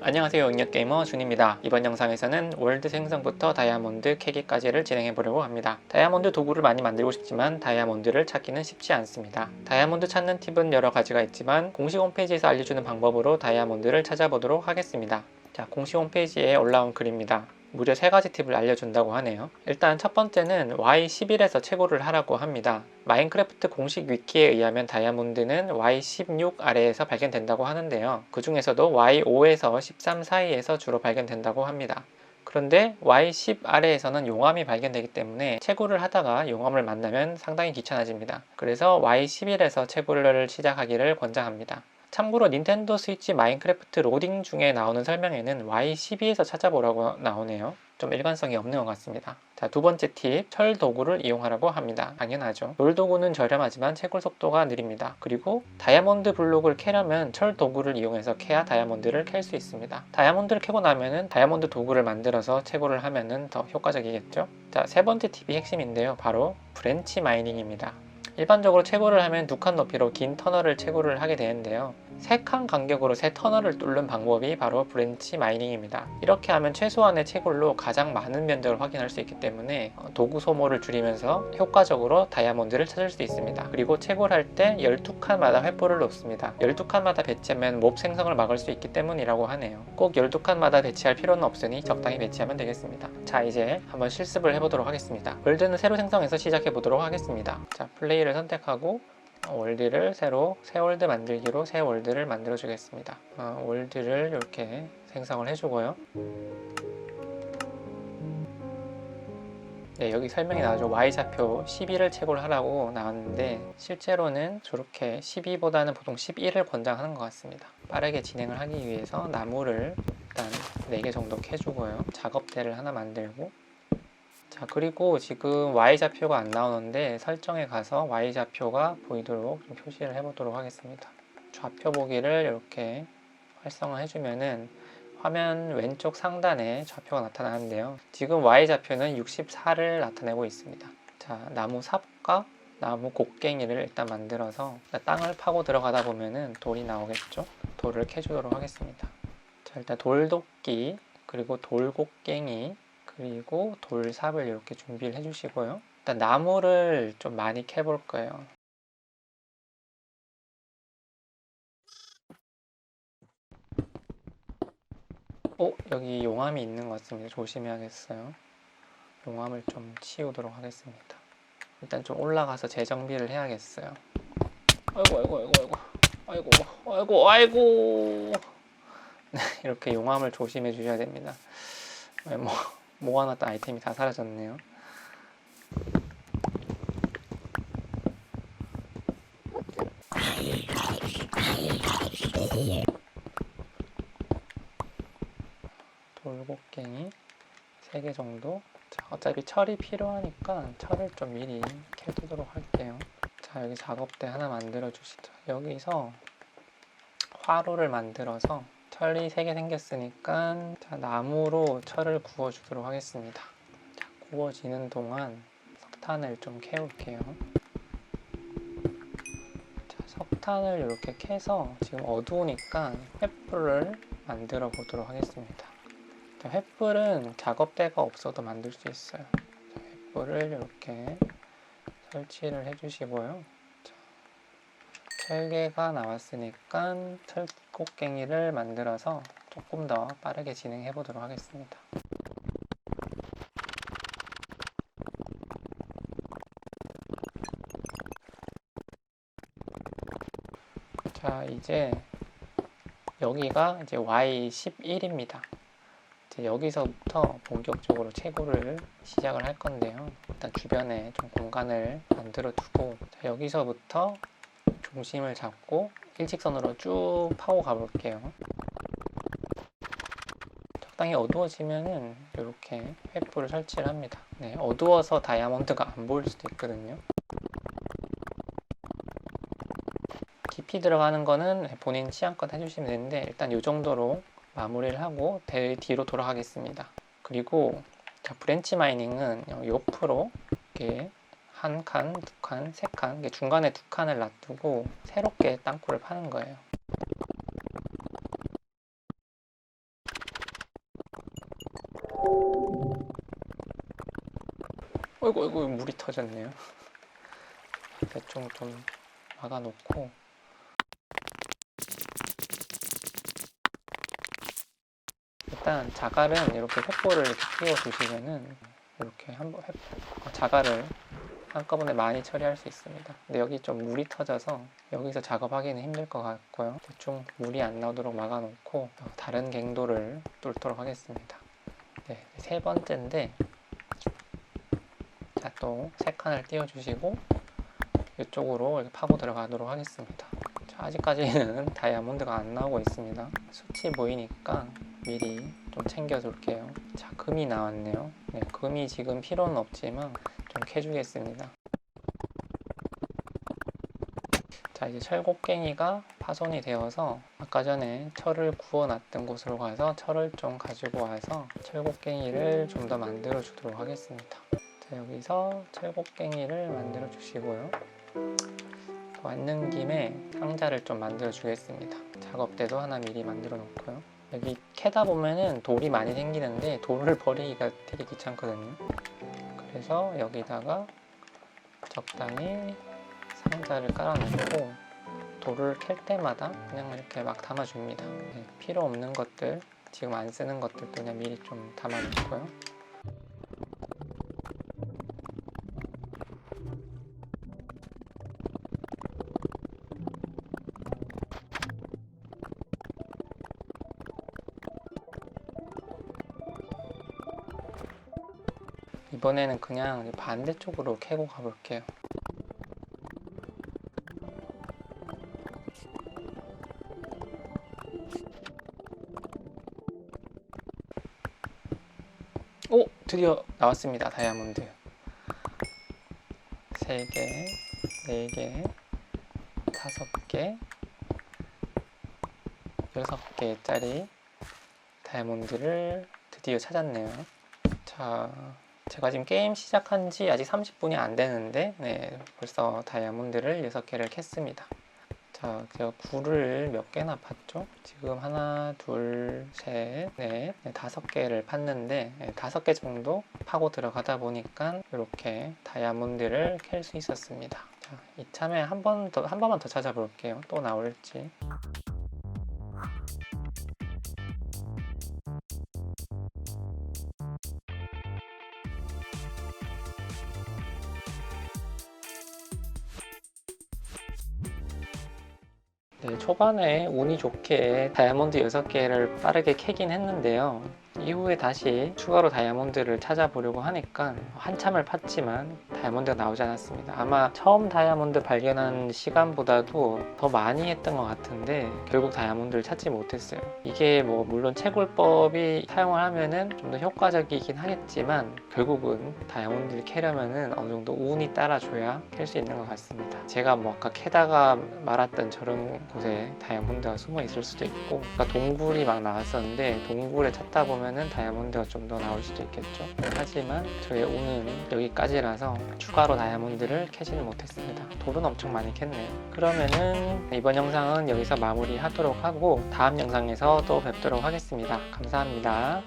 안녕하세요 응력게이머 준입니다. 이번 영상에서는 월드 생성부터 다이아몬드 캐기까지를 진행해 보려고 합니다. 다이아몬드 도구를 많이 만들고 싶지만 다이아몬드를 찾기는 쉽지 않습니다. 다이아몬드 찾는 팁은 여러 가지가 있지만 공식 홈페이지에서 알려주는 방법으로 다이아몬드를 찾아보도록 하겠습니다. 자 공식 홈페이지에 올라온 글입니다 무려 세 가지 팁을 알려준다고 하네요. 일단 첫 번째는 Y11에서 채굴을 하라고 합니다. 마인크래프트 공식 위키에 의하면 다이아몬드는 Y16 아래에서 발견된다고 하는데요. 그 중에서도 Y5에서 13 사이에서 주로 발견된다고 합니다. 그런데 Y10 아래에서는 용암이 발견되기 때문에 채굴을 하다가 용암을 만나면 상당히 귀찮아집니다. 그래서 Y11에서 채굴을 시작하기를 권장합니다. 참고로 닌텐도 스위치 마인크래프트 로딩 중에 나오는 설명에는 Y12에서 찾아보라고 나오네요. 좀 일관성이 없는 것 같습니다. 자, 두 번째 팁, 철 도구를 이용하라고 합니다. 당연하죠. 돌 도구는 저렴하지만 채굴 속도가 느립니다. 그리고 다이아몬드 블록을 캐려면 철 도구를 이용해서 캐야 다이아몬드를 캘 수 있습니다. 다이아몬드를 캐고 나면은 다이아몬드 도구를 만들어서 채굴을 하면은 더 효과적이겠죠. 자, 세 번째 팁이 핵심인데요. 바로 브랜치 마이닝입니다. 일반적으로 채굴을 하면 두 칸 높이로 긴 터널을 채굴을 하게 되는데요. 세 칸 간격으로 세 터널을 뚫는 방법이 바로 브랜치 마이닝입니다. 이렇게 하면 최소한의 채굴로 가장 많은 면적을 확인할 수 있기 때문에 어, 도구 소모를 줄이면서 효과적으로 다이아몬드를 찾을 수 있습니다. 그리고 채굴할 때 12칸마다 횃불을 놓습니다. 12칸마다 배치하면 몹 생성을 막을 수 있기 때문이라고 하네요. 꼭 12칸마다 배치할 필요는 없으니 적당히 배치하면 되겠습니다. 자 이제 한번 실습을 해보도록 하겠습니다. 월드는 새로 생성해서 시작해 보도록 하겠습니다. 자 플레이를 선택하고 월드를 새로 새 월드 만들기로 새 월드를 만들어 주겠습니다. 어, 월드를 이렇게 생성을 해주고요. 네, 여기 설명이 나오죠. Y좌표 12를 채굴 하라고 나왔는데 실제로는 저렇게 12보다는 보통 11을 권장하는 것 같습니다. 빠르게 진행을 하기 위해서 나무를 일단 4개 정도 캐주고요. 작업대를 하나 만들고 자 그리고 지금 Y좌표가 안 나오는데 설정에 가서 Y좌표가 보이도록 좀 표시를 해보도록 하겠습니다. 좌표 보기를 이렇게 활성화 해주면은 화면 왼쪽 상단에 좌표가 나타나는데요. 지금 Y좌표는 64를 나타내고 있습니다. 자, 나무 삽과 나무 곡괭이를 일단 만들어서 땅을 파고 들어가다 보면은 돌이 나오겠죠. 돌을 캐주도록 하겠습니다. 자, 일단 돌도끼 그리고 돌곡괭이 그리고 돌삽을 이렇게 준비를 해주시고요. 일단 나무를 좀 많이 캐볼 거예요. 어, 여기 용암이 있는 것 같습니다. 조심해야겠어요. 용암을 좀 치우도록 하겠습니다. 일단 좀 올라가서 재정비를 해야겠어요. 아이고, 아이고, 아이고, 아이고, 아이고, 아이고, 아이고. 네, 이렇게 용암을 조심해 주셔야 됩니다. 네, 뭐 모아놨던 아이템이 다 사라졌네요. 돌곡갱이 3개 정도? 자, 어차피 철이 필요하니까 철을 좀 미리 캐두도록 할게요. 자 여기 작업대 하나 만들어 주시죠. 여기서 화로를 만들어서 철이 3개 생겼으니까 자, 나무로 철을 구워 주도록 하겠습니다 자, 구워지는 동안 석탄을 좀 캐올게요 자, 석탄을 이렇게 캐서 지금 어두우니까 횃불을 만들어 보도록 하겠습니다 자, 횃불은 작업대가 없어도 만들 수 있어요. 자, 횃불을 이렇게 설치를 해주시고요. 자, 철개가 나왔으니까 철곡갱이를 만들어서 조금 더 빠르게 진행해 보도록 하겠습니다. 자, 이제 여기가 이제 Y11입니다. 이제 여기서부터 본격적으로 채굴을 시작을 할 건데요. 일단 주변에 좀 공간을 만들어 두고 자, 여기서부터 중심을 잡고 일직선으로 쭉 파고 가볼게요. 적당히 어두워지면은 이렇게 횃불을 설치를 합니다. 네, 어두워서 다이아몬드가 안 보일 수도 있거든요. 깊이 들어가는 거는 본인 취향껏 해주시면 되는데 일단 이 정도로 마무리를 하고 대 뒤로 돌아가겠습니다. 그리고 자, 브랜치 마이닝은 옆으로 이렇게 한 칸, 두 칸, 세 칸, 중간에 두 칸을 놔두고 새롭게 땅굴을 파는 거예요. 어이구 어이구 물이 터졌네요. 대충 좀 막아놓고 일단 자갈은 이렇게 횃볼을 이렇게 끼워주시면은 이렇게 한번 횃 어, 자갈을 한꺼번에 많이 처리할 수 있습니다. 근데 여기 좀 물이 터져서 여기서 작업하기는 힘들 것 같고요. 대충 물이 안 나오도록 막아놓고 다른 갱도를 뚫도록 하겠습니다. 네, 세 번째인데 자 또 세 칸을 띄워주시고 이쪽으로 파고 들어가도록 하겠습니다. 자, 아직까지는 다이아몬드가 안 나오고 있습니다. 수치 보이니까 미리 좀 챙겨둘게요. 자, 금이 나왔네요. 네, 금이 지금 필요는 없지만 좀 캐주겠습니다. 자, 이제 철곡갱이가 파손이 되어서 아까 전에 철을 구워놨던 곳으로 가서 철을 좀 가지고 와서 철곡갱이를 좀 더 만들어 주도록 하겠습니다. 자, 여기서 철곡갱이를 만들어 주시고요. 왔는 김에 상자를 좀 만들어 주겠습니다. 작업대도 하나 미리 만들어 놓고요. 여기 캐다 보면은 돌이 많이 생기는데 돌을 버리기가 되게 귀찮거든요. 그래서 여기다가 적당히 상자를 깔아놓고 돌을 캘 때마다 그냥 이렇게 막 담아줍니다. 네, 필요 없는 것들, 지금 안 쓰는 것들도 그냥 미리 좀 담아놓고요. 이번에는 그냥 반대쪽으로 캐고 가볼게요. 오! 드디어 나왔습니다. 다이아몬드. 3개, 4개, 5개, 6개짜리 다이아몬드를 드디어 찾았네요. 자, 제가 지금 게임 시작한 지 아직 30분이 안 되는데, 네, 벌써 다이아몬드를 6개를 캤습니다. 자, 제가 굴을 몇 개나 팠죠? 지금 하나, 둘, 셋, 넷, 네, 다섯 개를 팠는데, 네, 다섯 개 정도 파고 들어가다 보니까 이렇게 다이아몬드를 캘 수 있었습니다. 자, 이참에 한 번 더, 한 번만 더 찾아볼게요. 또 나올지. 네, 초반에 운이 좋게 다이아몬드 6개를 빠르게 캐긴 했는데요. 이후에 다시 추가로 다이아몬드를 찾아보려고 하니까 한참을 팠지만 다이아몬드가 나오지 않았습니다. 아마 처음 다이아몬드 발견한 시간보다도 더 많이 했던 것 같은데 결국 다이아몬드를 찾지 못했어요. 이게 뭐 물론 채굴법이 사용을 하면은 좀 더 효과적이긴 하겠지만 결국은 다이아몬드를 캐려면은 어느 정도 운이 따라줘야 캘 수 있는 것 같습니다. 제가 뭐 아까 캐다가 말았던 저런 곳에 다이아몬드가 숨어 있을 수도 있고 아까 동굴이 막 나왔었는데 동굴에 찾다 보면 은 다이아몬드가 좀 더 나올 수도 있겠죠. 하지만 저의 운은 여기까지라서 추가로 다이아몬드를 캐지는 못했습니다. 돌은 엄청 많이 캤네요. 그러면은 이번 영상은 여기서 마무리하도록 하고 다음 영상에서 또 뵙도록 하겠습니다. 감사합니다.